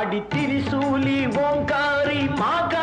அடி திரிசூலி ஓங்காரி மாகா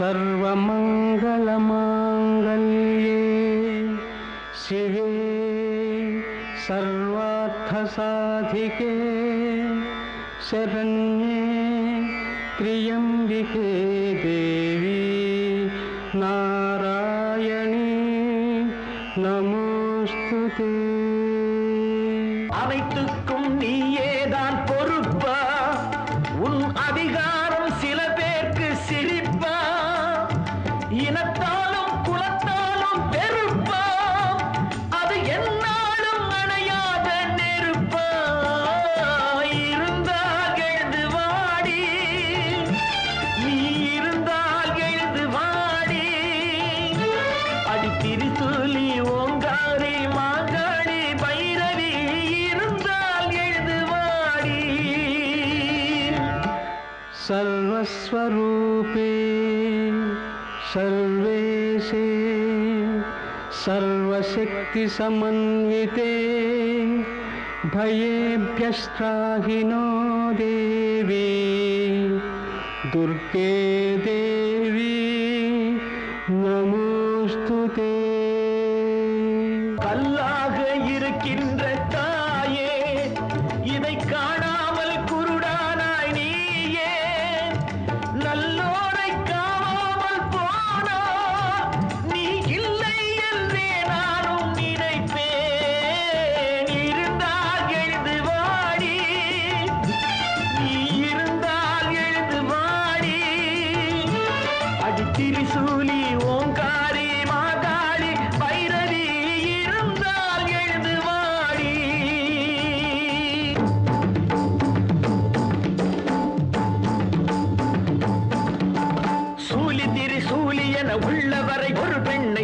सर्वमङ्गलमाङ्गल्ये शिवे सर्वार्थसाधिके शरण्ये त्र्यम्बिके திருத்தூலி ஓங்காரி மாங்காடி பைரவி இருந்தால் எழுதுவாடி சர்வஸ்வரூபே சர்வேஷே சர்வசக்தி சமன்விதே भयेभ्यस्त्राहिनो देवी दुर्गे देवी இருக்கின்ற தாயே இதை காண உள்ளவரை ஒரு பெண்ணை